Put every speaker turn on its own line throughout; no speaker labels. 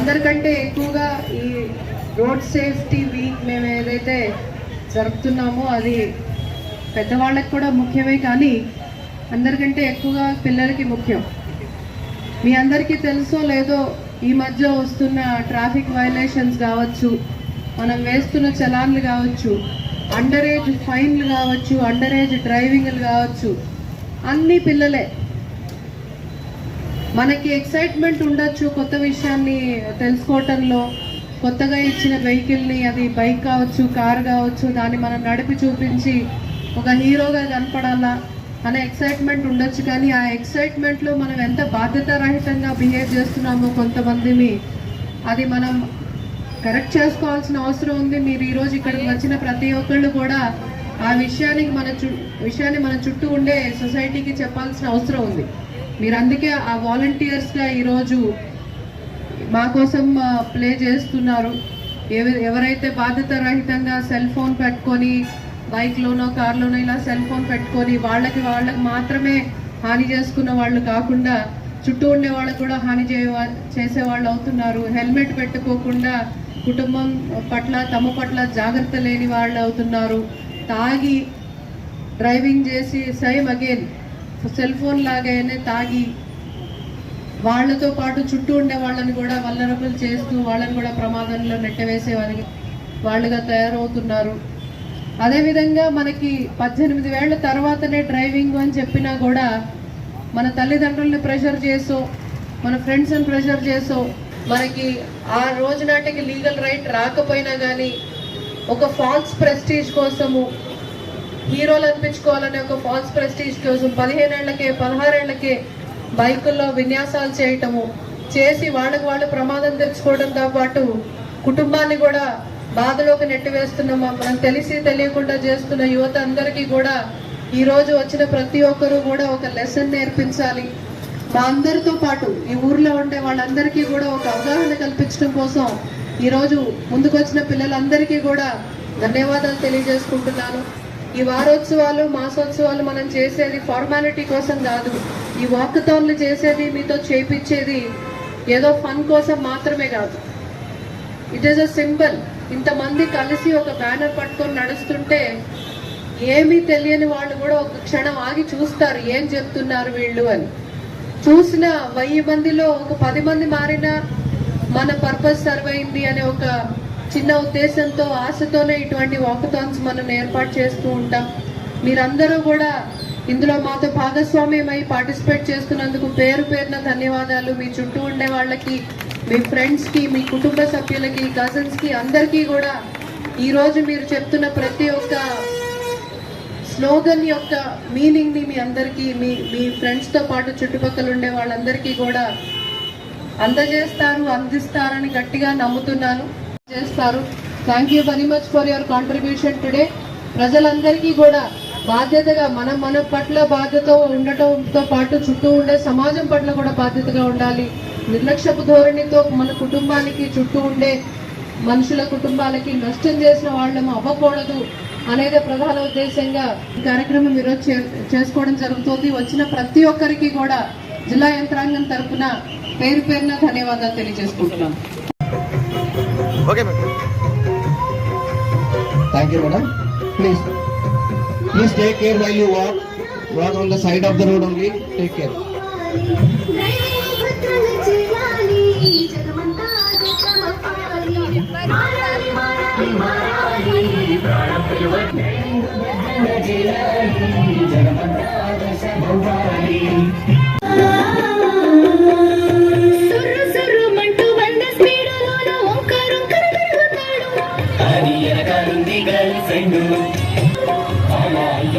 అందరికంటే ఎక్కువగా ఈ రోడ్ సేఫ్టీ వీక్ మేము ఏదైతే జరుపుతున్నామో అది పెద్దవాళ్ళకి కూడా ముఖ్యమే కానీ అందరికంటే ఎక్కువగా పిల్లలకి ముఖ్యం. మీ అందరికీ తెలుసో లేదో ఈ మధ్య వస్తున్న ట్రాఫిక్ వైలేషన్స్ కావచ్చు మనం వేస్తున్న చలాన్లు కావచ్చు అండర్ ఏజ్ ఫైన్లు కావచ్చు అండర్ ఏజ్ డ్రైవింగ్లు కావచ్చు అన్నీ పిల్లలే మనకి ఎక్సైట్మెంట్ ఉండొచ్చు కొత్త విషయాన్ని తెలుసుకోవటంలో. కొత్తగా ఇచ్చిన వెహికల్ని అది బైక్ కావచ్చు కార్ కావచ్చు దాన్ని మనం నడిపి చూపించి ఒక హీరోగా కనపడాలా అనే ఎక్సైట్మెంట్ ఉండొచ్చు. కానీ ఆ ఎక్సైట్మెంట్లో మనం ఎంత బాధ్యతారహితంగా బిహేవ్ చేస్తున్నామో కొంతమందిని అది మనం కరెక్ట్ చేసుకోవాల్సిన అవసరం ఉంది. మీరు ఈరోజు ఇక్కడికి వచ్చిన ప్రతి ఒక్కళ్ళు కూడా ఆ విషయానికి మన చు విషయాన్ని మన చుట్టూ ఉండే సొసైటీకి చెప్పాల్సిన అవసరం ఉంది. మీరు అందుకే ఆ వాలంటీర్స్గా ఈరోజు మా కోసం ప్లే చేస్తున్నారు. ఎవ- ఎవరైతే బాధ్యత రహితంగా సెల్ ఫోన్ పెట్టుకొని బైక్లోనో కార్లోనో ఇలా సెల్ ఫోన్ పెట్టుకొని వాళ్ళకి వాళ్ళకి మాత్రమే హాని చేసుకున్న వాళ్ళు కాకుండా చుట్టూ ఉండే వాళ్ళకు కూడా హాని చేసే వాళ్ళు అవుతున్నారు. హెల్మెట్ పెట్టుకోకుండా కుటుంబం పట్ల తమ పట్ల జాగ్రత్త లేని వాళ్ళు అవుతున్నారు. తాగి డ్రైవింగ్ చేసి సేమ్ అగైన్ సెల్ ఫోన్ లాగానే తాగి వాళ్ళతో పాటు చుట్టూ ఉండే వాళ్ళని కూడా వల్లరబుల్ చేస్తూ వాళ్ళని కూడా ప్రమాదంలో నెట్టవేసే వాళ్ళుగా తయారవుతున్నారు. అదేవిధంగా మనకి పద్దెనిమిది వేళ్ళ తర్వాతనే డ్రైవింగ్ అని చెప్పినా కూడా మన తల్లిదండ్రుల్ని ప్రెషర్ చేసో మన ఫ్రెండ్స్ని ప్రెషర్ చేసో మనకి ఆ రోజు నాటికి లీగల్ రైట్ రాకపోయినా కానీ ఒక ఫాల్స్ ప్రెస్టీజ్ కోసము హీరోలు అనిపించుకోవాలనే ఒక ఫాల్స్ ప్రెస్టీజ్ కోసం పదిహేనేళ్ళకే పదహారేళ్ళకే బైకుల్లో విన్యాసాలు చేయటము చేసి వాళ్ళకి వాళ్ళు ప్రమాదం తెచ్చుకోవడంతో పాటు కుటుంబాన్ని కూడా బాధలోకి నెట్టివేస్తున్న మనం తెలిసి తెలియకుండా చేస్తున్న యువత అందరికీ కూడా ఈరోజు వచ్చిన ప్రతి ఒక్కరూ కూడా ఒక లెసన్ నేర్పించాలి. మా అందరితో పాటు ఈ ఊర్లో ఉండే వాళ్ళందరికీ కూడా ఒక అవగాహన కల్పించడం కోసం ఈరోజు ముందుకొచ్చిన పిల్లలందరికీ కూడా ధన్యవాదాలు తెలియజేసుకుంటున్నాను. ఈ వారోత్సవాలు మాసోత్సవాలు మనం చేసేది ఫార్మాలిటీ కోసం కాదు. ఈ వాకథాన్లు చేసేది మీతో చేపించేది ఏదో ఫన్ కోసం మాత్రమే కాదు. ఇట్ ఈస్ అ సింబల్ ఇంతమంది కలిసి ఒక బ్యానర్ పట్టుకొని నడుస్తుంటే ఏమీ తెలియని వాళ్ళు కూడా ఒక క్షణం ఆగి చూస్తారు ఏం చెప్తున్నారు వీళ్ళు? అని. చూసిన వెయ్యి మందిలో ఒక పది మంది మారినా మన పర్పస్ సర్వ్ అయింది అనే ఒక చిన్న ఉద్దేశంతో ఆశతోనే ఇటువంటి వాకథాన్స్ మనం ఏర్పాటు చేస్తూ ఉంటాం. మీరందరూ కూడా ఇందులో మాతో భాగస్వామ్యమై పార్టిసిపేట్ చేస్తున్నందుకు పేరు పేరున ధన్యవాదాలు. మీ చుట్టూ ఉండే వాళ్ళకి మీ ఫ్రెండ్స్కి మీ కుటుంబ సభ్యులకి కజిన్స్కి అందరికీ కూడా ఈరోజు మీరు చెప్తున్న ప్రతి ఒక్క స్లోగన్ యొక్క మీనింగ్ని మీ అందరికీ మీ మీ ఫ్రెండ్స్తో పాటు చుట్టుపక్కల ఉండే వాళ్ళందరికీ కూడా అందజేస్తారు అందిస్తారని గట్టిగా నమ్ముతున్నాను. చేస్తారు. Thank you very much for your contribution today ప్రజలందరికీ కూడా బాధ్యతగా మనం మన పట్ల బాధ్యత ఉండటంతో పాటు చుట్టూ ఉండే సమాజం పట్ల కూడా బాధ్యతగా ఉండాలి. నిర్లక్ష్యపు ధోరణితో మన కుటుంబానికి చుట్టూ ఉండే మనుషుల కుటుంబాలకి నష్టం చేసిన వాళ్ళము అవ్వకూడదు అనేది ప్రధాన ఉద్దేశంగా ఈ కార్యక్రమం ఈరోజు చే- చేసుకోవడం జరుగుతుంది. వచ్చిన ప్రతి ఒక్కరికి కూడా జిల్లా యంత్రాంగం తరఫున పేరు పేరున ధన్యవాదాలు తెలియజేసుకుంటున్నాను.
Okay madam
Thank you, madam. Please, please take care while you walk. Walk on the side of the road only. Take care.
సుర్రు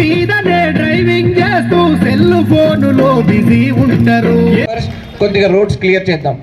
మీదనే డ్రైవింగ్ చేస్తూ సెల్ ఫోనులో బిజీ ఉంటారు.
కొద్దిగా రోడ్స్ క్లియర్ చేద్దాం.